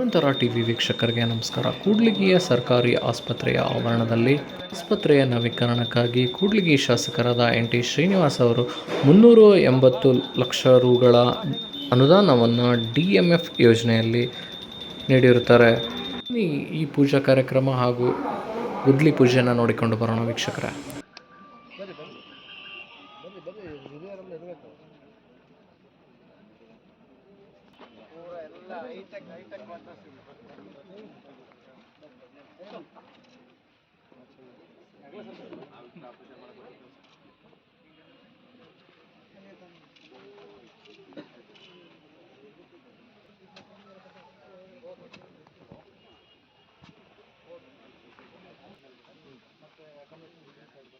ನಂತರ ಟಿವಿ ವೀಕ್ಷಕರಿಗೆ ನಮಸ್ಕಾರ. ಕೂಡ್ಲಿಗಿಯ ಸರ್ಕಾರಿ ಆಸ್ಪತ್ರೆಯ ಆವರಣದಲ್ಲಿ ಆಸ್ಪತ್ರೆಯ ನವೀಕರಣಕ್ಕಾಗಿ ಕೂಡ್ಲಿಗಿ ಶಾಸಕರಾದ ಎನ್ ಟಿ ಶ್ರೀನಿವಾಸ್ ಅವರು ಮುನ್ನೂರು ಎಂಬತ್ತು ಲಕ್ಷ ರುಗಳ ಅನುದಾನವನ್ನು ಡಿ ಎಂ ಎಫ್ ಯೋಜನೆಯಲ್ಲಿ ನೀಡಿರುತ್ತಾರೆ. ಈ ಪೂಜಾ ಕಾರ್ಯಕ್ರಮ ಹಾಗೂ ಗುದ್ಲಿ ಪೂಜೆಯನ್ನು ನೋಡಿಕೊಂಡು ಬರೋಣ ವೀಕ್ಷಕರೇ.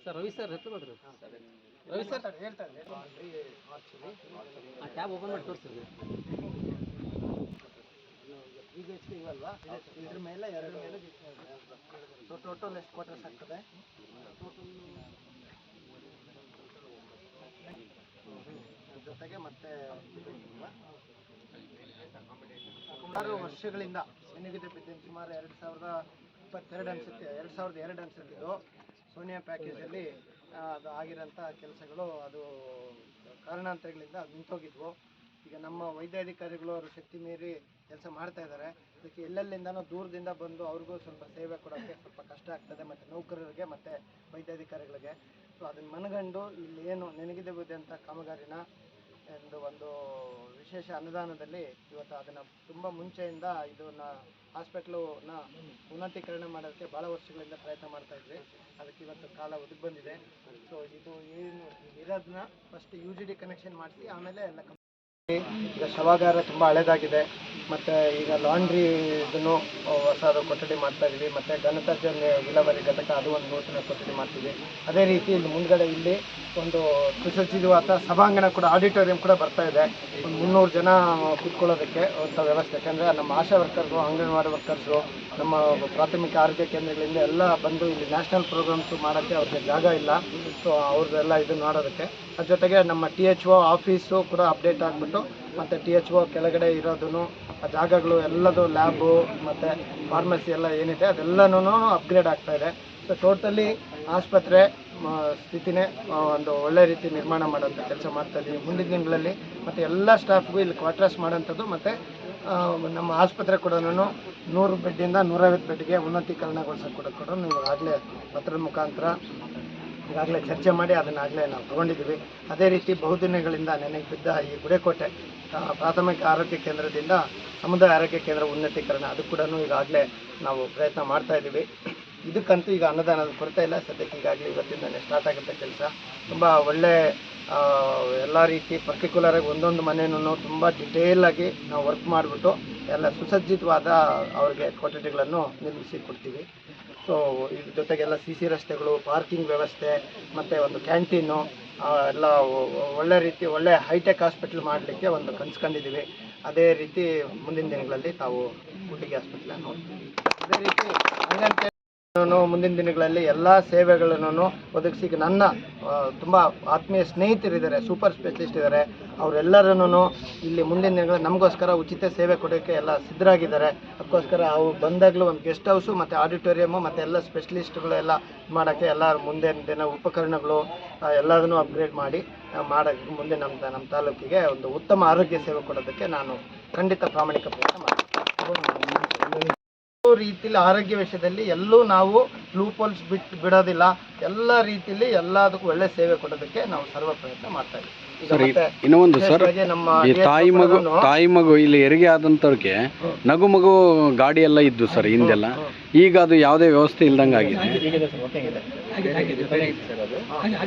ಸರ್ ರವಿ ಸರ್ ಎತ್ತ ಬಿಡ್ರಿ ರವಿ ಸರ್. ಆ ಟ್ಯಾಬ್ ಓಪನ್ ಮಾಡಿ ತೋರಿಸ್ರಿ ಈಗ ಎಷ್ಟು ಇವಲ್ವಾ ಇದ್ರ ಮೇಲೆ ಎರಡು ಮೇಲೆ ಸೊ ಟೋಟಲ್ ಎಷ್ಟು ಕ್ವಾರ್ಟರ್ಸ್ ಆಗ್ತದೆ? ಜೊತೆಗೆ ಮತ್ತೆ ಸುಮಾರು ವರ್ಷಗಳಿಂದ ನಿನಗಿದೆ ಬಿದ್ದಿದ್ದು? ಸುಮಾರು ಎರಡು ಸಾವಿರದ ಇಪ್ಪತ್ತೆರಡು ಅನ್ಸುತ್ತೆ. ಎರಡು ಸಾವಿರದ ಎರಡು ಅನ್ಸುತ್ತೆ ಇದು ಸೋನಿಯಾ ಪ್ಯಾಕೇಜಲ್ಲಿ ಅದು ಆಗಿರೋಂಥ ಕೆಲಸಗಳು, ಅದು ಕಾರಣಾಂತರಗಳಿಂದ ನಿಂತೋಗಿದ್ವು. ಈಗ ನಮ್ಮ ವೈದ್ಯಾಧಿಕಾರಿಗಳು ಅವರು ಶಕ್ತಿ ಮೀರಿ ಕೆಲಸ ಮಾಡ್ತಾ ಇದ್ದಾರೆ ಅದಕ್ಕೆ ಎಲ್ಲೆಲ್ಲಿಂದನೋ ದೂರದಿಂದ ಬಂದು ಅವ್ರಿಗೂ ಸ್ವಲ್ಪ ಸೇವೆ ಕೊಡೋಕ್ಕೆ ಸ್ವಲ್ಪ ಕಷ್ಟ ಆಗ್ತದೆ ಮತ್ತು ನೌಕರರಿಗೆ ಮತ್ತು ವೈದ್ಯಾಧಿಕಾರಿಗಳಿಗೆ. ಸೊ ಅದನ್ನು ಮನಗಂಡು ಇಲ್ಲಿ ಏನು ನೆನಗಿದೆ ಅಂತ ಕಾಮಗಾರಿನ ಎಂದು ಒಂದು ವಿಶೇಷ ಅನುದಾನದಲ್ಲಿ ಇವತ್ತು ಅದನ್ನು ತುಂಬ ಮುಂಚೆಯಿಂದ ಇದನ್ನ ಹಾಸ್ಪಿಟ್ಲನ್ನ ಉನ್ನತೀಕರಣ ಮಾಡೋದಕ್ಕೆ ಭಾಳ ವರ್ಷಗಳಿಂದ ಪ್ರಯತ್ನ ಮಾಡ್ತಾ ಇದ್ವಿ. ಅದಕ್ಕೆ ಇವತ್ತು ಕಾಲ ಒದಗಿ ಬಂದಿದೆ. ಸೊ ಇದು ಏನು ಇರೋದನ್ನ first U G D connection ಮಾಡಿಸಿ, ಆಮೇಲೆ ಎಲ್ಲ ಈಗ ಶವಾಗಾರ ತುಂಬ ಹಳೇದಾಗಿದೆ. ಮತ್ತು ಈಗ ಲಾಂಡ್ರಿ ಇದನ್ನು ಹೊಸದು ಕೊಠಡಿ ಮಾಡ್ತಾ ಇದ್ದೀವಿ ಮತ್ತು ಘನತ್ಯಾಜ್ಯ ವಿಲೇವಾರಿ ಘಟಕ ಅದು ಒಂದು ನೂತನ ಕೊಠಡಿ ಮಾಡ್ತೀವಿ ಅದೇ ರೀತಿ ಇಲ್ಲಿ ಮುಂದ್ಗಡೆ ಇಲ್ಲಿ ಒಂದು ಸುಸಜ್ಜಿತವಾದ ಸಭಾಂಗಣ ಕೂಡ ಆಡಿಟೋರಿಯಂ ಕೂಡ ಬರ್ತಾ ಇದೆ. ಒಂದು ಮುನ್ನೂರು ಜನ ಕೂತ್ಕೊಳ್ಳೋದಕ್ಕೆ ಅಂತ ವ್ಯವಸ್ಥೆ. ಯಾಕಂದರೆ ನಮ್ಮ ಆಶಾ ವರ್ಕರ್ಸು ಅಂಗನವಾಡಿ ವರ್ಕರ್ಸು ನಮ್ಮ ಪ್ರಾಥಮಿಕ ಆರೋಗ್ಯ ಕೇಂದ್ರಗಳಿಂದ ಎಲ್ಲ ಬಂದು ಇಲ್ಲಿ ನ್ಯಾಷನಲ್ ಪ್ರೋಗ್ರಾಮ್ಸು ಮಾಡೋಕ್ಕೆ ಅವ್ರಿಗೆ ಜಾಗ ಇಲ್ಲ. ಸೊ ಅವ್ರದ್ದೆಲ್ಲ ಇದು ಮಾಡೋದಕ್ಕೆ ಅದ್ರ ಜೊತೆಗೆ ನಮ್ಮ ಟಿ ಎಚ್ ಒ ಆಫೀಸು ಕೂಡ ಅಪ್ಡೇಟ್ ಆಗಿಬಿಟ್ಟು ಮತ್ತು ಟಿ ಎಚ್ ಓ ಕೆಳಗಡೆ ಇರೋದನ್ನು ಆ ಜಾಗಗಳು ಎಲ್ಲದು ಲ್ಯಾಬು ಮತ್ತು ಫಾರ್ಮಸಿ ಎಲ್ಲ ಏನಿದೆ ಅದೆಲ್ಲನೂ ಅಪ್ಗ್ರೇಡ್ ಆಗ್ತಾ ಇದೆ. ಸೊ ಟೋಟಲಿ ಆಸ್ಪತ್ರೆ ಸ್ಥಿತಿನೇ ಒಂದು ಒಳ್ಳೆ ರೀತಿ ನಿರ್ಮಾಣ ಮಾಡೋಂಥ ಕೆಲಸ ಮಾಡ್ತಾಯಿದ್ದೀವಿ ಮುಂದಿನ ದಿನಗಳಲ್ಲಿ ಮತ್ತು ಎಲ್ಲ ಸ್ಟಾಫ್ಗೂ ಇಲ್ಲಿ ಕ್ವಾರ್ಟರ್ಸ್ ಮಾಡೋಂಥದ್ದು ಮತ್ತು ನಮ್ಮ ಆಸ್ಪತ್ರೆ ಕೂಡ ನೂರು ಬೆಡ್ಡಿಂದ ನೂರೈವತ್ತು ಬೆಡ್ಗೆ ಉನ್ನತೀಕರಣಗೊಳಿಸೋಕೆ ಕೂಡ ಕೂಡ ನೀವು ಆಗಲೇ ಪತ್ರದ ಮುಖಾಂತರ ಈಗಾಗಲೇ ಚರ್ಚೆ ಮಾಡಿ ಅದನ್ನಾಗಲೇ ನಾವು ತಗೊಂಡಿದ್ದೀವಿ. ಅದೇ ರೀತಿ ಬಹುದಿನಗಳಿಂದ ನೆನೆಗೆ ಬಿದ್ದ ಈ ಗುಡೇಕೋಟೆ ಪ್ರಾಥಮಿಕ ಆರೋಗ್ಯ ಕೇಂದ್ರದಿಂದ ಸಮುದಾಯ ಆರೋಗ್ಯ ಕೇಂದ್ರ ಉನ್ನತೀಕರಣ, ಅದು ಕೂಡ ಈಗಾಗಲೇ ನಾವು ಪ್ರಯತ್ನ ಮಾಡ್ತಾ ಇದ್ದೀವಿ. ಇದಕ್ಕಂತೂ ಈಗ ಅನುದಾನದ ಕೊರತೆ ಇಲ್ಲ. ಸದ್ಯಕ್ಕೆ ಈಗಾಗಲೇ ಇವತ್ತಿಂದಲೇ ಸ್ಟಾರ್ಟ್ ಆಗುತ್ತೆ ಕೆಲಸ. ತುಂಬ ಒಳ್ಳೆ ಎಲ್ಲ ರೀತಿ ಪರ್ಟಿಕ್ಯುಲರಾಗಿ ಒಂದೊಂದು ಮನೆಯೂ ತುಂಬ ಆಗಿ ನಾವು ವರ್ಕ್ ಮಾಡಿಬಿಟ್ಟು ಎಲ್ಲ ಸುಸಜ್ಜಿತವಾದ ಅವ್ರಿಗೆ ಕೊಠಡಿಗಳನ್ನು ನಿರ್ಮಿಸಿ ಕೊಡ್ತೀವಿ. ಸೊ ಇದ್ರ ಜೊತೆಗೆಲ್ಲ ಸಿ ಸಿ ರಸ್ತೆಗಳು ಪಾರ್ಕಿಂಗ್ ವ್ಯವಸ್ಥೆ, ಮತ್ತು ಒಂದು ಕ್ಯಾಂಟೀನು ಎಲ್ಲ ಒಳ್ಳೆ ರೀತಿ, ಒಳ್ಳೆ ಹೈಟೆಕ್ ಹಾಸ್ಪಿಟ್ಲ್ ಮಾಡಲಿಕ್ಕೆ ಒಂದು ಕನ್ಸ್ಕೊಂಡಿದ್ದೀವಿ ಅದೇ ರೀತಿ ಮುಂದಿನ ದಿನಗಳಲ್ಲಿ ತಾವು ಗುಡ್ಡಿಗೆ ಹಾಸ್ಪಿಟ್ಲನ್ನು ನೋಡ್ತೀವಿ. ಅದೇ ರೀತಿ ಮುಂದಿನ ದಿನಗಳಲ್ಲಿ ಎಲ್ಲ ಸೇವೆಗಳನ್ನು ಒದಗಿಸಿ ನನ್ನ ತುಂಬ ಆತ್ಮೀಯ ಸ್ನೇಹಿತರಿದ್ದಾರೆ, ಸೂಪರ್ ಸ್ಪೆಷಲಿಸ್ಟ್ ಇದ್ದಾರೆ. ಅವರೆಲ್ಲರನ್ನು ಇಲ್ಲಿ ಮುಂದಿನ ದಿನಗಳಲ್ಲಿ ನಮಗೋಸ್ಕರ ಉಚಿತ ಸೇವೆ ಕೊಡೋಕ್ಕೆ ಎಲ್ಲ ಸಿದ್ಧರಾಗಿದ್ದಾರೆ. ಅದಕ್ಕೋಸ್ಕರ ಅವು ಬಂದಾಗಲೂ ಒಂದು ಗೆಸ್ಟ್ ಹೌಸು ಮತ್ತು ಆಡಿಟೋರಿಯಮ್ಮು ಮತ್ತು ಎಲ್ಲ ಸ್ಪೆಷಲಿಸ್ಟ್ಗಳೆಲ್ಲ ಮಾಡೋಕ್ಕೆ ಎಲ್ಲ ಮುಂದಿನ ದಿನ ಉಪಕರಣಗಳು ಎಲ್ಲದನ್ನೂ ಅಪ್ಗ್ರೇಡ್ ಮಾಡಿ ಮಾಡೋಕ್ಕೆ ಮುಂದೆ ನಮ್ಮ ನಮ್ಮ ತಾಲೂಕಿಗೆ ಒಂದು ಉತ್ತಮ ಆರೋಗ್ಯ ಸೇವೆ ಕೊಡೋದಕ್ಕೆ ನಾನು ಖಂಡಿತ ಪ್ರಾಮಾಣಿಕ ಪ್ರಯತ್ನ ಮಾಡ್ತೀನಿ. ರೀತಿಲಿ ಆರೋಗ್ಯ ವಿಷಯದಲ್ಲಿ ಎಲ್ಲೂ ನಾವು ಲೂಪೋಲ್ಸ್ ಬಿಟ್ಟು ಬಿಡೋದಿಲ್ಲ. ಎಲ್ಲ ರೀತಿಯಲ್ಲಿ ಎಲ್ಲದಕ್ಕೂ ಒಳ್ಳೆ ಸೇವೆ ಕೊಡೋದಕ್ಕೆ ನಾವು ಸರ್ವ ಪ್ರಯತ್ನ ಮಾಡ್ತಾ ಇದ್ದೀವಿ. ಇನ್ನೊಂದು ಸರ್ ಇನ್ನೂ ಒಂದು ಸರ್ ನಮ್ಮ ಈ ತಾಯಿ ಮಗು ತಾಯಿ ಮಗು ಇಲ್ಲಿ ಹೆರಿಗೆ ಆದಂಥವ್ರಿಗೆ ನಗು ಮಗು ಗಾಡಿ ಎಲ್ಲ ಇದ್ದು ಸರ್ ಹಿಂದೆಲ್ಲ. ಈಗ ಅದು ಯಾವುದೇ ವ್ಯವಸ್ಥೆ ಇಲ್ದಂಗೆ ಆಗಿದೆ.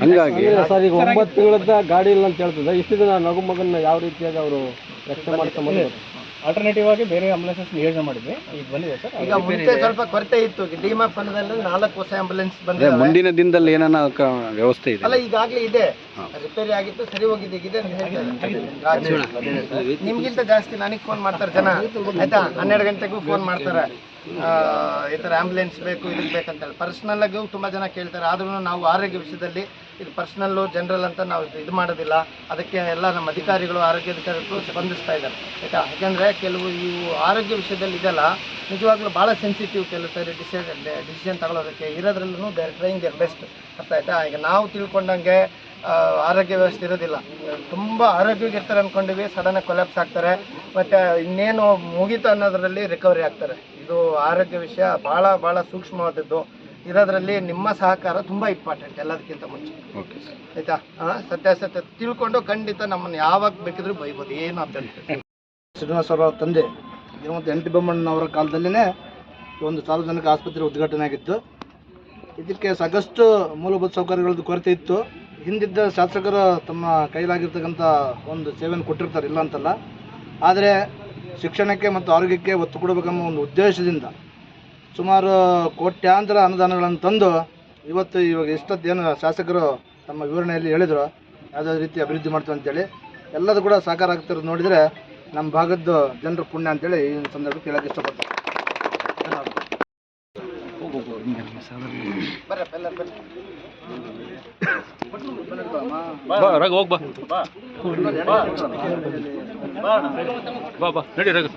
ಹಂಗಾಗಿ ಸರ್ ಈಗ ಒಂಬತ್ತು ತಿಂಗಳದ ಗಾಡಿ ಇಲ್ಲ ಅಂತ ಹೇಳ್ತದೆ ಇಷ್ಟು ದಿನ ನಗು ಮಗನ್ನ ಯಾವ ರೀತಿಯಾಗಿ ಅವರು ರಕ್ಷಣೆ ಮಾಡ್ಕೊಂಬಂದ್ರು ಆಲ್ಟರ್ನೇಟಿವ್ ಆಗಿ ಬೇರೆ ಆಂಬುಲೆನ್ಸಸ್ ನಿಯೋಜನೆ ಮಾಡಿದ್ವಿ. ಈಗ ಬಂದಿದೆ ಸರ್. ಈಗ ಮುಂಚೆ ಸ್ವಲ್ಪ ಕೊರತೆ ಇತ್ತು. ಡಿಮಾಪ್ ಅನ್ನೋದ್ರಲ್ಲಿ ನಾಲ್ಕು ಹೊಸ ಆಂಬುಲೆನ್ಸ್ ಬಂದಿದೆ ಮುಂದಿನ ದಿನದಲ್ಲಿ ಏನಾನ ವ್ಯವಸ್ಥೆ ಇದೆ. ಅಲ್ಲ ಈಗಾಗಲೇ ಇದೆ. ರಿಪೇರಿ ಆಗಿತ್ತು ಸರಿ ಹೋಗಿದೆ ಇದೆ ಅಂತ ಹೇಳ್ತಾರೆ. ನಿಮ್ಗಿಂತ ಜಾಸ್ತಿ ನನಗೆ ಫೋನ್ ಮಾಡ್ತಾರೆ ಜನ. ಆಯ್ತಾ? ಹನ್ನೆರಡು ಗಂಟೆಗೂ ಫೋನ್ ಮಾಡ್ತಾರೆ. ಈ ಥರ ಆ್ಯಂಬುಲೆನ್ಸ್ ಬೇಕು ಇದಕ್ಕೆ ಬೇಕಂತೇಳಿ. ಪರ್ಸ್ನಲ್ಲಾಗೂ ತುಂಬ ಜನ ಕೇಳ್ತಾರೆ. ಆದ್ರೂ ನಾವು ಆರೋಗ್ಯ ವಿಷಯದಲ್ಲಿ ಇದು ಪರ್ಸ್ನಲ್ಲು ಜನರಲ್ ಅಂತ ನಾವು ಇದು ಮಾಡೋದಿಲ್ಲ. ಅದಕ್ಕೆ ಎಲ್ಲ ನಮ್ಮ ಅಧಿಕಾರಿಗಳು, ಆರೋಗ್ಯ ಅಧಿಕಾರಿಗಳು ಸ್ಪಂದಿಸ್ತಾ ಇದ್ದಾರೆ. ಆಯಿತಾ? ಯಾಕೆಂದರೆ ಕೆಲವು ಇವು ಆರೋಗ್ಯ ವಿಷಯದಲ್ಲಿ ಇದೆಲ್ಲ ನಿಜವಾಗ್ಲೂ ಭಾಳ ಸೆನ್ಸಿಟಿವ್ ಕೆಲವು ಸರಿ ಡಿಸಿಷನ್ ಡಿಸಿಷನ್ ತಗೊಳ್ಳೋದಕ್ಕೆ ಇರೋದ್ರಲ್ಲೂ ದೇ ಟ್ರೈಂಗ್ ದೇರ್ ಬೆಸ್ಟ್ ಅರ್ಥ ಆಯ್ತಾ? ಈಗ ನಾವು ತಿಳ್ಕೊಂಡಂಗೆ ಆರೋಗ್ಯ ವ್ಯವಸ್ಥೆ ಇರೋದಿಲ್ಲ. ತುಂಬ ಆರೋಗ್ಯವಾಗಿರ್ತಾರೆ ಅಂದ್ಕೊಂಡಿವಿ ಸಡನ್ನಾಗಿ ಕೊಲ್ಯಾಪ್ಸ್ ಆಗ್ತಾರೆ. ಮತ್ತು ಇನ್ನೇನು ಮುಗೀತು ಅನ್ನೋದರಲ್ಲಿ ರಿಕವರಿ ಆಗ್ತಾರೆ. ಇದು ಆರೋಗ್ಯ ವಿಷಯ ಭಾಳ ಭಾಳ ಸೂಕ್ಷ್ಮವಾದದ್ದು. ಇರೋದ್ರಲ್ಲಿ ನಿಮ್ಮ ಸಹಕಾರ ತುಂಬ ಇಂಪಾರ್ಟೆಂಟ್ ಎಲ್ಲದಕ್ಕಿಂತ ಮುಂಚೆ. ಓಕೆ ಸರ್ ಆಯ್ತಾ? ಸತ್ಯ ಸತ್ಯಾಸತ್ಯ ತಿಳ್ಕೊಂಡು ಖಂಡಿತ ನಮ್ಮನ್ನು ಯಾವಾಗ ಬೇಕಿದ್ರೂ ಬೈಬೋದು ಏನು ಅಂತ ಶ್ರೀನಿವಾಸ ಅವರ ತಂದೆ ಇವತ್ತು ಎನ್ ಟಿ ಬೊಮ್ಮಣ್ಣನವರ ಕಾಲದಲ್ಲಿನೇ ಒಂದು ಸಾರ್ವಜನಿಕ ಆಸ್ಪತ್ರೆ ಉದ್ಘಾಟನೆ ಆಗಿತ್ತು. ಇದಕ್ಕೆ ಸಾಕಷ್ಟು ಮೂಲಭೂತ ಸೌಕರ್ಯಗಳದ್ದು ಕೊರತೆ ಇತ್ತು. ಹಿಂದಿದ್ದ ಶಾಸಕರು ತಮ್ಮ ಕೈಲಾಗಿರ್ತಕ್ಕಂಥ ಒಂದು ಸೇವೆಯನ್ನು ಕೊಟ್ಟಿರ್ತಾರೆ ಇಲ್ಲ ಅಂತಲ್ಲ. ಆದರೆ ಶಿಕ್ಷಣಕ್ಕೆ ಮತ್ತು ಆರೋಗ್ಯಕ್ಕೆ ಒತ್ತು ಕೊಡಬೇಕೆಂಬ ಒಂದು ಉದ್ದೇಶದಿಂದ ಸುಮಾರು ಕೋಟ್ಯಾಂತರ ಅನುದಾನಗಳನ್ನು ತಂದು ಇವತ್ತು ಇವಾಗ ಏನು ಶಾಸಕರು ತಮ್ಮ ವಿವರಣೆಯಲ್ಲಿ ಹೇಳಿದರು ಯಾವುದೇ ರೀತಿ ಅಭಿವೃದ್ಧಿ ಮಾಡ್ತೀವಿ ಅಂತೇಳಿ. ಎಲ್ಲದೂ ಕೂಡ ಸಾಕಾರ ಆಗ್ತಿರೋದು ನೋಡಿದರೆ ನಮ್ಮ ಭಾಗದ್ದು ಜನರ ಪುಣ್ಯ ಅಂತೇಳಿ ಈ ಸಂದರ್ಭ ಕೇಳಕ್ಕೆ ಇಷ್ಟಪಡ್ತೀನಿ ಬಾ ನಡಿ ರಘು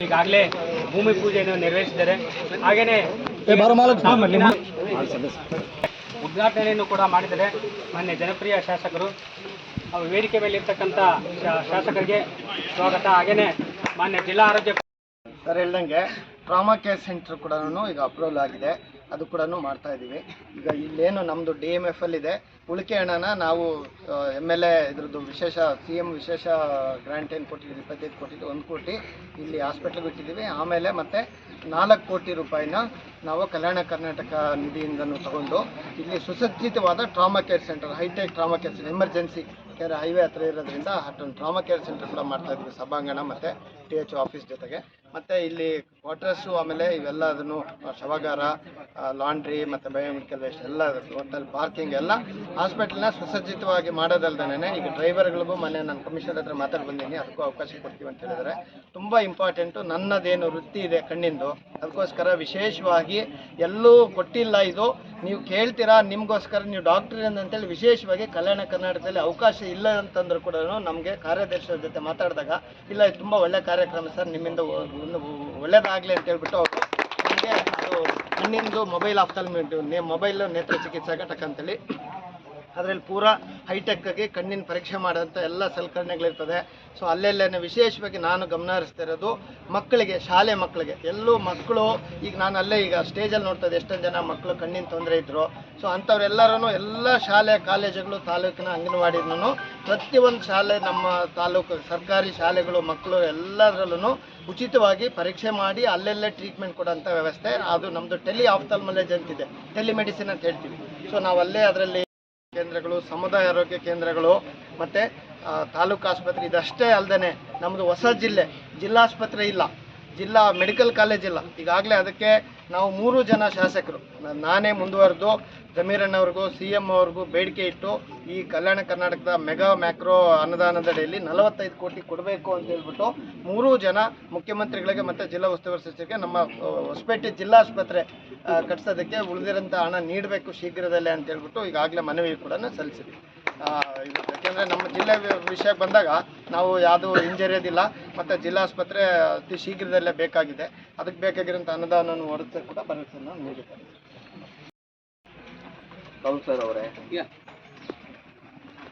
ಈಗಾಗಲೇ ಭೂಮಿ ಪೂಜೆಯನ್ನು ನೆರವೇರಿಸಿದ್ದಾರೆ. ಹಾಗೇನೆ ಉದ್ಘಾಟನೆಯನ್ನು ಕೂಡ ಮಾಡಿದ್ದಾರೆ ಮಾನ್ಯ ಜನಪ್ರಿಯ ಶಾಸಕರು. ಅವ್ರ ವೇದಿಕೆ ಮೇಲೆ ಇರ್ತಕ್ಕಂಥ ಶಾಸಕರಿಗೆ ಸ್ವಾಗತ. ಹಾಗೇನೆ ಮಾನ್ಯ ಜಿಲ್ಲಾ ಆರೋಗ್ಯ ಸರ್ ಹೇಳ್ದಂಗೆ ಟ್ರಾಮಾ ಕೇರ್ ಸೆಂಟ್ರ್ ಕೂಡ ಈಗ ಅಪ್ರೂವಲ್ ಆಗಿದೆ. ಅದು ಕೂಡ ಮಾಡ್ತಾ ಇದ್ದೀವಿ. ಈಗ ಇಲ್ಲೇನು ನಮ್ಮದು ಡಿ ಎಂ ಎಫ್ ಇದೆ. ಉಳಿಕೆ ಹಣನ ನಾವು ಎಂ ಎಲ್ ಎ ಇದ್ರದ್ದು ವಿಶೇಷ, ಸಿ ಎಂ ವಿಶೇಷ ಗ್ರ್ಯಾಂಟ್ ಏನು ಕೊಟ್ಟಿದ್ದೀವಿ ಇಪ್ಪತ್ತೈದು ಕೋಟಿ ಒಂದು ಕೋಟಿ ಇಲ್ಲಿ ಹಾಸ್ಪಿಟ್ಲಿಗೆ ಇಟ್ಟಿದ್ದೀವಿ. ಆಮೇಲೆ ಮತ್ತೆ ನಾಲ್ಕು ಕೋಟಿ ರೂಪಾಯಿನ ನಾವು ಕಲ್ಯಾಣ ಕರ್ನಾಟಕ ನಿಧಿಯಿಂದನೂ ತಗೊಂಡು ಇಲ್ಲಿ ಸುಸಜ್ಜಿತವಾದ trauma care centre, hitech trauma care centre, emergency care highway ಹತ್ರ ಇರೋದ್ರಿಂದ ಟ್ರಾಮಾ ಕೇರ್ ಸೆಂಟರ್ ಕೂಡ ಮಾಡ್ತಾ ಇದ್ದೀವಿ ಸಭಾಂಗಣ ಮತ್ತು. ಟಿ ಎಚ್ ಆಫೀಸ್ ಜೊತೆಗೆ. ಮತ್ತು ಇಲ್ಲಿ ಕ್ವಾರ್ಟರ್ಸು ಆಮೇಲೆ ಇವೆಲ್ಲ ಅದನ್ನು ಶವಗಾರ ಲಾಂಡ್ರಿ ಮತ್ತು ಬಯೋಮೆಡಿಕಲ್ ವೇಸ್ಟ್ ಎಲ್ಲ ಹೋಟೆಲ್ ಪಾರ್ಕಿಂಗ್ ಎಲ್ಲ ಹಾಸ್ಪಿಟಲ್ನ ಸುಸಜ್ಜಿತವಾಗಿ ಮಾಡೋದಲ್ದೇ ಈಗ ಡ್ರೈವರ್ಗಳಿಗೂ ಮೊನ್ನೆ ನಾನು ಕಮಿಷನರ್ ಹತ್ರ ಮಾತಾಡಿ ಬಂದೀನಿ, ಅದಕ್ಕೂ ಅವಕಾಶ ಕೊಡ್ತೀವಿ ಅಂತ ಹೇಳಿದರೆ ತುಂಬ ಇಂಪಾರ್ಟೆಂಟು ನನ್ನದೇನು ವೃತ್ತಿ ಇದೆ ಕಣ್ಣಿಂದು, ಅದಕ್ಕೋಸ್ಕರ ವಿಶೇಷವಾಗಿ ಎಲ್ಲೂ ಕೊಟ್ಟಿಲ್ಲ ಇದು. ನೀವು ಕೇಳ್ತೀರಾ, ನಿಮಗೋಸ್ಕರ ನೀವು ಡಾಕ್ಟರ್ ಅಂತೇಳಿ ವಿಶೇಷವಾಗಿ ಕಲ್ಯಾಣ ಕರ್ನಾಟಕದಲ್ಲಿ ಅವಕಾಶ ಇಲ್ಲ ಅಂತಂದ್ರೂ ಕೂಡ ನಮಗೆ ಕಾರ್ಯದರ್ಶಿಯ ಜೊತೆ ಮಾತಾಡಿದಾಗ, ಇಲ್ಲ ತುಂಬ ಒಳ್ಳೆ ಕಾರ್ಯಕ್ರಮ ಸರ್ ನಿಮ್ಮಿಂದ ಒಳ್ಳೇದಾಗಲಿ ಅಂತ ಹೇಳ್ಬಿಟ್ಟು ಅವರು ನನಗೆ ಅದು ಮೊಬೈಲ್ ಆಫ್ತಲ್ ಮೊಬೈಲ್ ನೇತ್ರ ಚಿಕಿತ್ಸಾ ಘಟಕ ಅಂತೇಳಿ ಅದರಲ್ಲಿ ಪೂರ ಆಗಿ ಕಣ್ಣಿನ ಪರೀಕ್ಷೆ ಮಾಡೋಂಥ ಎಲ್ಲ ಸಲಕರಣೆಗಳಿರ್ತದೆ. ಸೊ ಅಲ್ಲೆಲ್ಲೇನೆ ವಿಶೇಷವಾಗಿ ನಾನು ಗಮನ ಹರಿಸ್ತಾ ಇರೋದು ಮಕ್ಕಳಿಗೆ, ಶಾಲೆ ಮಕ್ಕಳಿಗೆ. ಎಲ್ಲೂ ಮಕ್ಕಳು, ಈಗ ನಾನು ಅಲ್ಲೇ ಈಗ ಸ್ಟೇಜಲ್ಲಿ ನೋಡ್ತಾ ಇದ್ದೆ ಎಷ್ಟೊಂದು ಜನ ಮಕ್ಕಳು ಕಣ್ಣಿನ ತೊಂದರೆ ಇದ್ದರು ಸೊ ಅಂಥವ್ರೆಲ್ಲರೂ ಎಲ್ಲ ಶಾಲೆ, ಕಾಲೇಜುಗಳು, ತಾಲೂಕಿನ ಅಂಗನವಾಡಿನೂ ಪ್ರತಿಯೊಂದು ಶಾಲೆ ನಮ್ಮ ತಾಲೂಕು ಸರ್ಕಾರಿ ಶಾಲೆಗಳು, ಮಕ್ಕಳು ಎಲ್ಲದರಲ್ಲೂ ಉಚಿತವಾಗಿ ಪರೀಕ್ಷೆ ಮಾಡಿ ಅಲ್ಲೆಲ್ಲೇ ಟ್ರೀಟ್ಮೆಂಟ್ ಕೊಡೋಂಥ ವ್ಯವಸ್ಥೆ. ಅದು ನಮ್ಮದು ಟೆಲಿ ಆಫ್ತಲ್ಮಲೇಜ್ ಅಂತಿದೆ ಟೆಲಿಮೆಡಿಸಿನ್ ಅಂತ ಹೇಳ್ತೀವಿ. ಸೊ ನಾವು ಅಲ್ಲೇ ಅದರಲ್ಲಿ ಕೇಂದ್ರಗಳು ಸಮುದಾಯ ಆರೋಗ್ಯ ಕೇಂದ್ರಗಳು ಮತ್ತು ತಾಲೂಕು ಆಸ್ಪತ್ರೆ ಇದಷ್ಟೇ ಅಲ್ಲದೆ ನಮ್ಮದು ಹೊಸ ಜಿಲ್ಲೆ ಜಿಲ್ಲಾಸ್ಪತ್ರೆ ಇಲ್ಲ. ಜಿಲ್ಲಾ, ಮೆಡಿಕಲ್ ಕಾಲೇಜ್ ಇಲ್ಲ. ಈಗಾಗಲೇ ಅದಕ್ಕೆ ನಾವು ಮೂರು ಜನ ಶಾಸಕರು. ನಾನೇ ಮುಂದುವರೆದು ಜಮೀರಣ್ಣವ್ರಿಗೂ ಸಿ ಎಂ ಅವ್ರಿಗೂ ಬೇಡಿಕೆ ಇಟ್ಟು ಈ ಕಲ್ಯಾಣ ಕರ್ನಾಟಕದ ಮೆಗಾ ಮ್ಯಾಕ್ರೋ ಅನುದಾನದಡಿಯಲ್ಲಿ ನಲವತ್ತೈದು ಕೋಟಿ ಕೊಡಬೇಕು ಅಂತ ಹೇಳ್ಬಿಟ್ಟು ಮೂರೂ ಜನ ಮುಖ್ಯಮಂತ್ರಿಗಳಿಗೆ ಮತ್ತು ಜಿಲ್ಲಾ ಉಸ್ತುವಾರಿ ಸಚಿವರಿಗೆ ನಮ್ಮ ಹೊಸಪೇಟೆ ಜಿಲ್ಲಾಸ್ಪತ್ರೆ ಕಟ್ಟಿಸೋದಕ್ಕೆ ಉಳಿದಿರೋಂಥ ಹಣ ನೀಡಬೇಕು ಶೀಘ್ರದಲ್ಲೇ ಅಂತ ಹೇಳ್ಬಿಟ್ಟು ಈಗಾಗಲೇ ಮನವಿ ಕೂಡ ಸಲ್ಲಿಸಿದ್ವಿ. ಇದು ಯಾಕೆಂದರೆ ನಮ್ಮ ಜಿಲ್ಲೆ ವಿಷಯ ವಿಷಯಕ್ಕೆ ಬಂದಾಗ ನಾವು ಯಾವುದು ಹಿಂಜರಿಯೋದಿಲ್ಲ ಮತ್ತು ಜಿಲ್ಲಾಸ್ಪತ್ರೆ ಅತಿ ಶೀಘ್ರದಲ್ಲೇ ಬೇಕಾಗಿದೆ. ಅದಕ್ಕೆ ಬೇಕಾಗಿರೋಂಥ ಅನುದಾನವನ್ನು ಹೊರತು ಕೂಡ ಭರವಸೆಯನ್ನು ನೀಡಿದ್ದಾರೆ. ಕೌನ್ಸಿಲರ್ ಅವರೇ.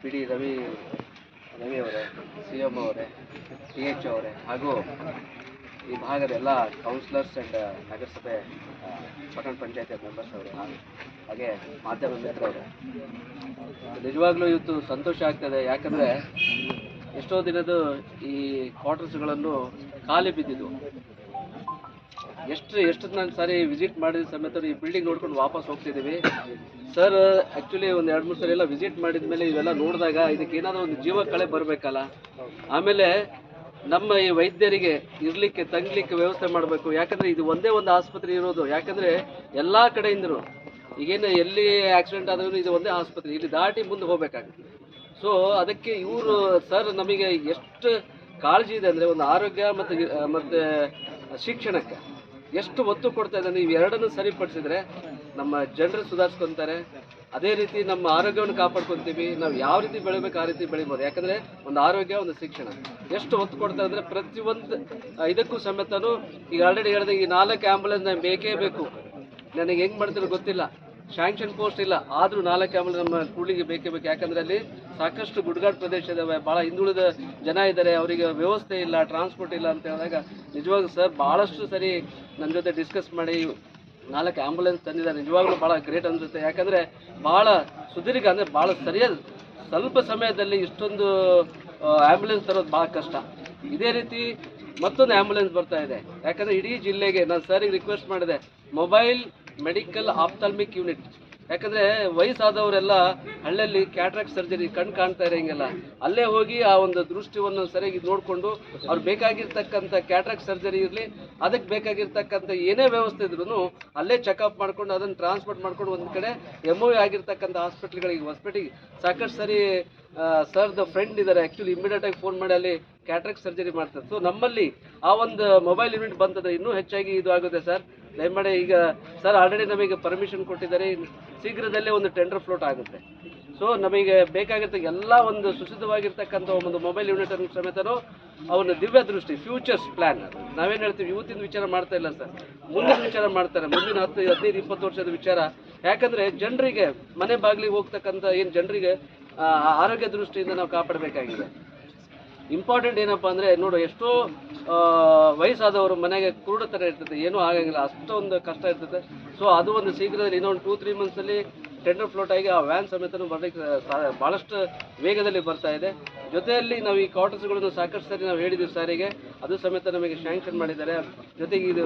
ಪಿ ಡಿ ರವಿ ರವಿ ಅವರೇ ಸಿ ಎಂ ಅವರೇ ಟಿ ಎಚ್ ಅವರೇ ಹಾಗೂ ಈ ಭಾಗದ ಎಲ್ಲ ಕೌನ್ಸಿಲರ್ಸ್ ಆ್ಯಂಡ್ ನಗರಸಭೆ ಪಟ್ಟಣ ಪಂಚಾಯತಿ ಮೆಂಬರ್ಸ್ ಅವರು. ಹಾಗೆ ಮಾಧ್ಯಮ ಮಿತ್ರರು. ನಿಜವಾಗ್ಲೂ ಇವತ್ತು ಸಂತೋಷ ಆಗ್ತದೆ. ಯಾಕಂದರೆ ಎಷ್ಟೋ ದಿನದ ಈ ಕ್ವಾರ್ಟರ್ಸ್ಗಳನ್ನು ಖಾಲಿ ಬಿದ್ದಿದ್ವು ಎಷ್ಟು ಎಷ್ಟು ನಾನು ಸಾರಿ ವಿಸಿಟ್ ಮಾಡಿದ ಸಮೇತ ಈ ಬಿಲ್ಡಿಂಗ್ ನೋಡ್ಕೊಂಡು ವಾಪಸ್ ಹೋಗ್ತಿದ್ದೀವಿ. ಸರ್ ಆ್ಯಕ್ಚುಲಿ ಒಂದು ಎರಡು, ಮೂರು ಸಲ ಎಲ್ಲ ವಿಸಿಟ್ ಮಾಡಿದ ಮೇಲೆ ಇವೆಲ್ಲ ನೋಡಿದಾಗ ಇದಕ್ಕೆ ಏನಾದರೂ ಒಂದು ಜೀವ ಕಳೆ ಬರಬೇಕಲ್ಲ. ಆಮೇಲೆ ನಮ್ಮ ಈ ವೈದ್ಯರಿಗೆ ಇರಲಿಕ್ಕೆ, ತಂಗ್ಲಿಕ್ಕೆ ವ್ಯವಸ್ಥೆ ಮಾಡಬೇಕು. ಯಾಕಂದರೆ ಇದು ಒಂದೇ ಒಂದು ಆಸ್ಪತ್ರೆ ಇರೋದು. ಯಾಕಂದರೆ ಎಲ್ಲ ಕಡೆಯಿಂದಲೂ ಈಗೇನು ಎಲ್ಲಿ ಆಕ್ಸಿಡೆಂಟ್ ಆದ್ರೂ ಇದು ಒಂದೇ ಆಸ್ಪತ್ರೆ, ಇಲ್ಲಿ ದಾಟಿ ಮುಂದೆ ಹೋಗ್ಬೇಕಾಗುತ್ತೆ. ಸೊ ಅದಕ್ಕೆ ಇವರು ಸರ್ ನಮಗೆ ಎಷ್ಟು ಕಾಳಜಿ ಇದೆ ಅಂದರೆ ಒಂದು ಆರೋಗ್ಯ ಮತ್ತು ಮತ್ತು ಶಿಕ್ಷಣಕ್ಕೆ ಎಷ್ಟು ಒತ್ತು ಕೊಡ್ತಾ ಇದ್ದಾನೆ ನೀವು ಎರಡನ್ನು ಸರಿಪಡಿಸಿದ್ರೆ ನಮ್ಮ ಜನರು ಸುಧಾರಿಸ್ಕೊಂತಾರೆ. ಅದೇ ರೀತಿ ನಮ್ಮ ಆರೋಗ್ಯವನ್ನು ಕಾಪಾಡ್ಕೊತೀವಿ, ನಾವು ಯಾವ ರೀತಿ ಬೆಳಿಬೇಕು ಆ ರೀತಿ ಬೆಳಿಬೋದು. ಯಾಕಂದರೆ ಒಂದು ಆರೋಗ್ಯ, ಒಂದು ಶಿಕ್ಷಣ. ಎಷ್ಟು ಒತ್ತು ಕೊಡ್ತಾ ಅಂದರೆ ಪ್ರತಿಯೊಂದು ಇದಕ್ಕೂ ಸಮೇತನು ಈಗ ಆಲ್ರೆಡಿ ಹೇಳಿದೆ, ಈ ನಾಲ್ಕು ಆ್ಯಂಬುಲೆನ್ಸ್ ನಾನು ಬೇಕೇ ಬೇಕು. ನನಗೆ ಹೆಂಗೆ ಮಾಡ್ತೀರೋ ಗೊತ್ತಿಲ್ಲ. ಶಾಂಕ್ಷನ್ ಪೋಸ್ಟ್ ಇಲ್ಲ. ಆದರೂ ನಾಲ್ಕು ಆಮೇಲೆ ನಮ್ಮ ಕೂಡ್ಲಿಗೆ ಬೇಕೇ ಬೇಕು. ಯಾಕಂದರೆ ಅಲ್ಲಿ ಸಾಕಷ್ಟು ಗುಡ್ಗಾಡ್ ಪ್ರದೇಶ ಇದಾವೆ. ಭಾಳ ಹಿಂದುಳಿದ ಜನ ಇದ್ದಾರೆ ಅವರಿಗೆ ವ್ಯವಸ್ಥೆ ಇಲ್ಲ ಟ್ರಾನ್ಸ್ಪೋರ್ಟ್ ಇಲ್ಲ ಅಂತ ಹೇಳಿದಾಗ ನಿಜವಾಗ್ಲೂ ಸರ್ ಭಾಳಷ್ಟು ಸರಿ ನನ್ನ ಜೊತೆ ಡಿಸ್ಕಸ್ ಮಾಡಿ ನಾಲ್ಕು ಆಂಬುಲೆನ್ಸ್ ತಂದಿದ್ದಾರೆ. ನಿಜವಾಗ್ಲೂ ಭಾಳ ಗ್ರೇಟ್ ಅನಿಸುತ್ತೆ. ಯಾಕಂದರೆ ಭಾಳ ಸುದೀರ್ಘ ಅಂದರೆ ಭಾಳ ಸರಿಯಾದ ಸ್ವಲ್ಪ ಸಮಯದಲ್ಲಿ ಇಷ್ಟೊಂದು ಆ್ಯಂಬುಲೆನ್ಸ್ ತರೋದು ಭಾಳ ಕಷ್ಟ. ಇದೇ ರೀತಿ ಮತ್ತೊಂದು ಆ್ಯಂಬುಲೆನ್ಸ್ ಬರ್ತಾ ಇದೆ. ಯಾಕಂದರೆ ಇಡೀ ಜಿಲ್ಲೆಗೆ ನಾನು ಸರಿಗೆ ರಿಕ್ವೆಸ್ಟ್ ಮಾಡಿದೆ. ಮೊಬೈಲ್ ಮೆಡಿಕಲ್ ಆಪ್ತಾಲ್ಮಿಕ್ ಯೂನಿಟ್ ಯಾಕಂದ್ರೆ ವಯಸ್ಸಾದವರೆಲ್ಲ ಹಳ್ಳಿಯಲ್ಲಿ ಕ್ಯಾಟ್ರಾಕ್ಟ್ ಸರ್ಜರಿ ಕಣ್ ಕಾಣ್ತಾ ಇರೋಂಗೆಲ್ಲ. ಅಲ್ಲೇ ಹೋಗಿ ಆ ಒಂದು ದೃಷ್ಟಿಯನ್ನು ಸರಿಯಾಗಿ ನೋಡಿಕೊಂಡು ಅವ್ರು ಬೇಕಾಗಿರ್ತಕ್ಕಂಥ ಕ್ಯಾಟ್ರಾಕ್ಟ್ ಸರ್ಜರಿ ಇರಲಿ, ಅದಕ್ಕೆ ಬೇಕಾಗಿರ್ತಕ್ಕಂಥ ಏನೇ ವ್ಯವಸ್ಥೆ ಇದ್ರೂ ಅಲ್ಲೇ ಚೆಕಪ್ ಮಾಡ್ಕೊಂಡು ಅದನ್ನು ಟ್ರಾನ್ಸ್ಪೋರ್ಟ್ ಮಾಡ್ಕೊಂಡು ಒಂದು ಕಡೆ ಎಂ ಒ ಆಗಿರ್ತಕ್ಕಂಥ ಹಾಸ್ಪಿಟ್ಲ್ಗಳಿಗೆ ಹಾಸ್ಪಿಟಿಗೆ ಸಾಕಷ್ಟು ಸರಿ ಸರ್ದ ಫ್ರೆಂಡ್ ಇದ್ದಾರೆ ಆ್ಯಕ್ಚುಲಿ ಇಮಿಡಿಯೇಟಾಗಿ ಫೋನ್ ಮಾಡಿ ಅಲ್ಲಿ ಕ್ಯಾಟ್ರಾಕ್ಟ್ ಸರ್ಜರಿ ಮಾಡ್ತಾರೆ. ಸೊ ನಮ್ಮಲ್ಲಿ ಆ ಒಂದು ಮೊಬೈಲ್ ಯೂನಿಟ್ ಬಂದದ ಇನ್ನೂ ಹೆಚ್ಚಾಗಿ ಇದು ಆಗುತ್ತೆ ಸರ್ ದಯಮಾಡಿ ಈಗ ಸರ್ ಆಲ್ರೆಡಿ ನಮಗೆ ಪರ್ಮಿಷನ್ ಕೊಟ್ಟಿದ್ದಾರೆ. ಶೀಘ್ರದಲ್ಲೇ ಒಂದು ಟೆಂಡರ್ ಫ್ಲೋಟ್ ಆಗುತ್ತೆ. ಸೊ ನಮಗೆ ಬೇಕಾಗಿರ್ತ ಎಲ್ಲ ಒಂದು ಸುಸಿದ್ಧವಾಗಿರ್ತಕ್ಕಂಥ ಒಂದು ಮೊಬೈಲ್ ಯೂನಿಟ್ ಅನ್ನು ಸಮೇತನೂ ಅವನ ದಿವ್ಯ ದೃಷ್ಟಿ ಫ್ಯೂಚರ್ಸ್ ಪ್ಲಾನ್ ನಾವೇನು ಹೇಳ್ತೀವಿ, ಇವತ್ತಿನ ವಿಚಾರ ಮಾಡ್ತಾ ಇಲ್ಲ ಸರ್. ಮುಂದಿನ ವಿಚಾರ ಮಾಡ್ತಾರೆ. ಮುಂದಿನ ಹತ್ತು, ಹದಿನೈದು, ಇಪ್ಪತ್ತು ವರ್ಷದ ವಿಚಾರ. ಯಾಕಂದರೆ ಜನರಿಗೆ, ಮನೆ ಬಾಗಿಲಿಗೆ ಹೋಗ್ತಕ್ಕಂಥ ಏನು ಜನರಿಗೆ ಆರೋಗ್ಯ ದೃಷ್ಟಿಯಿಂದ ನಾವು ಕಾಪಾಡಬೇಕಾಗಿದೆ. ಇಂಪಾರ್ಟೆಂಟ್ ಏನಪ್ಪ ಅಂದರೆ, ನೋಡು, ಎಷ್ಟೋ ವಯಸ್ಸಾದವರು ಮನೆಗೆ ಕುರುಡುತನ ಇರ್ತದೆ. ಏನೂ ಆಗಂಗಿಲ್ಲ. ಅಷ್ಟೊಂದು ಕಷ್ಟ ಇರ್ತದೆ. ಸೊ ಅದು ಒಂದು ಶೀಘ್ರದಲ್ಲಿ ಇನ್ನೊಂದು ಟೂ ತ್ರೀ ಮಂತ್ಸಲ್ಲಿ ಟೆಂಡರ್ ಫ್ಲೋಟ್ ಆಗಿ ಆ ವ್ಯಾನ್ ಸಮೇತನೂ ಬರಲಿಕ್ಕೆ ಭಾಳಷ್ಟು ವೇಗದಲ್ಲಿ ಬರ್ತಾ ಇದೆ. ಜೊತೆಯಲ್ಲಿ ನಾವು ಈ ಕ್ವಾರ್ಟರ್ಸ್ಗಳನ್ನು ಸಾಕಷ್ಟು ಸರಿ ನಾವು ಹೇಳಿದ್ದೀವಿ ಸಾರಿಗೆ. ಅದು ಸಮೇತ ನಮಗೆ ಶ್ಯಾಂಕ್ಷನ್ ಮಾಡಿದ್ದಾರೆ. ಜೊತೆಗೆ ಇದು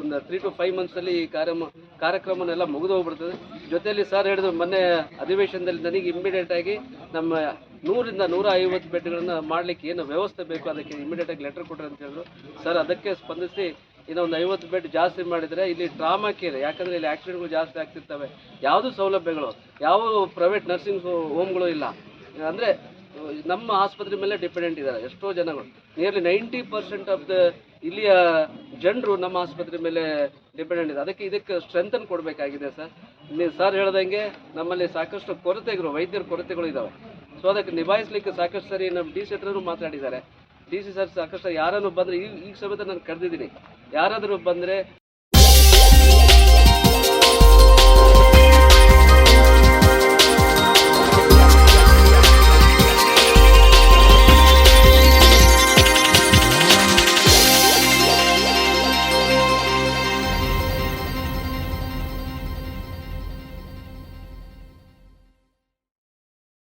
ಒಂದು ತ್ರೀ ಟು ಫೈವ್ ಮಂತ್ಸಲ್ಲಿ ಈ ಕಾರ್ಯಕ್ರಮ ಕಾರ್ಯಕ್ರಮನೆಲ್ಲ ಮುಗಿದು ಹೋಗ್ಬಿಡ್ತದೆ. ಜೊತೆಯಲ್ಲಿ ಸರ್ ಹೇಳಿದ್ರು, ಮೊನ್ನೆ ಅಧಿವೇಶನದಲ್ಲಿ ನನಗೆ ಇಮ್ಮಿಡಿಯೇಟಾಗಿ ನಮ್ಮ ನೂರಿಂದ ನೂರ ಐವತ್ತು ಬೆಡ್ಗಳನ್ನು ಮಾಡಲಿಕ್ಕೆ ಏನು ವ್ಯವಸ್ಥೆ ಬೇಕು? ಅದಕ್ಕೆ ಇಮಿಡಿಯೇಟ್ ಆಗಿ ಲೆಟರ್ ಕೊಟ್ಟರೆ ಅಂತ ಹೇಳಿದ್ರು. ಸರ್ ಅದಕ್ಕೆ ಸ್ಪಂದಿಸಿ ಇನ್ನೊಂದು ಐವತ್ತು ಬೆಡ್ ಜಾಸ್ತಿ ಮಾಡಿದರೆ ಇಲ್ಲಿ ಟ್ರಾಮಾ ಕೇರ್ ಯಾಕಂದರೆ ಇಲ್ಲಿ ಆಕ್ಸಿಡೆಂಟ್ಗಳು ಜಾಸ್ತಿ ಆಗ್ತಿರ್ತವೆ. ಯಾವುದು ಸೌಲಭ್ಯಗಳು? ಯಾವ ಪ್ರೈವೇಟ್ ನರ್ಸಿಂಗ್ ಹೋಮ್ಗಳು ಇಲ್ಲ. ಅಂದರೆ, ನಮ್ಮ ಆಸ್ಪತ್ರೆ ಮೇಲೆ ಡಿಪೆಂಡೆಂಟ್ ಇದ್ದಾರೆ ಎಷ್ಟೋ ಜನಗಳು. Nearly ninety percent of the ಇಲ್ಲಿಯ ಜನರು ನಮ್ಮ ಆಸ್ಪತ್ರೆ ಮೇಲೆ ಡಿಪೆಂಡೆಂಟ್ ಇದೆ ಅದಕ್ಕೆ ಇದಕ್ಕೆ ಸ್ಟ್ರೆಂಥನ್ ಕೊಡಬೇಕಾಗಿದೆ ಸರ್ ನೀವು ಸರ್ ಹೇಳ್ದಂಗೆ ನಮ್ಮಲ್ಲಿ ಸಾಕಷ್ಟು ಕೊರತೆಗಳು, ವೈದ್ಯರ ಕೊರತೆಗಳು ಇದ್ದಾವೆ ಸೊ ಅದಕ್ಕೆ ನಿಭಾಯಿಸ್ಲಿಕ್ಕೆ ಸಾಕಷ್ಟು ಸರಿ ನಮ್ಮ ಡಿ ಸಿ ಹತ್ರನೂ ಮಾತಾಡಿದ್ದಾರೆ. ಡಿ ಸಿ ಸರ್ ಸಾಕಷ್ಟು ಯಾರನ್ನು ಬಂದರೆ ಈಗ ಈಗ ಸಮೇತ ನಾನು ಕರೆದಿದ್ದೀನಿ. ಯಾರಾದರೂ ಬಂದರೆ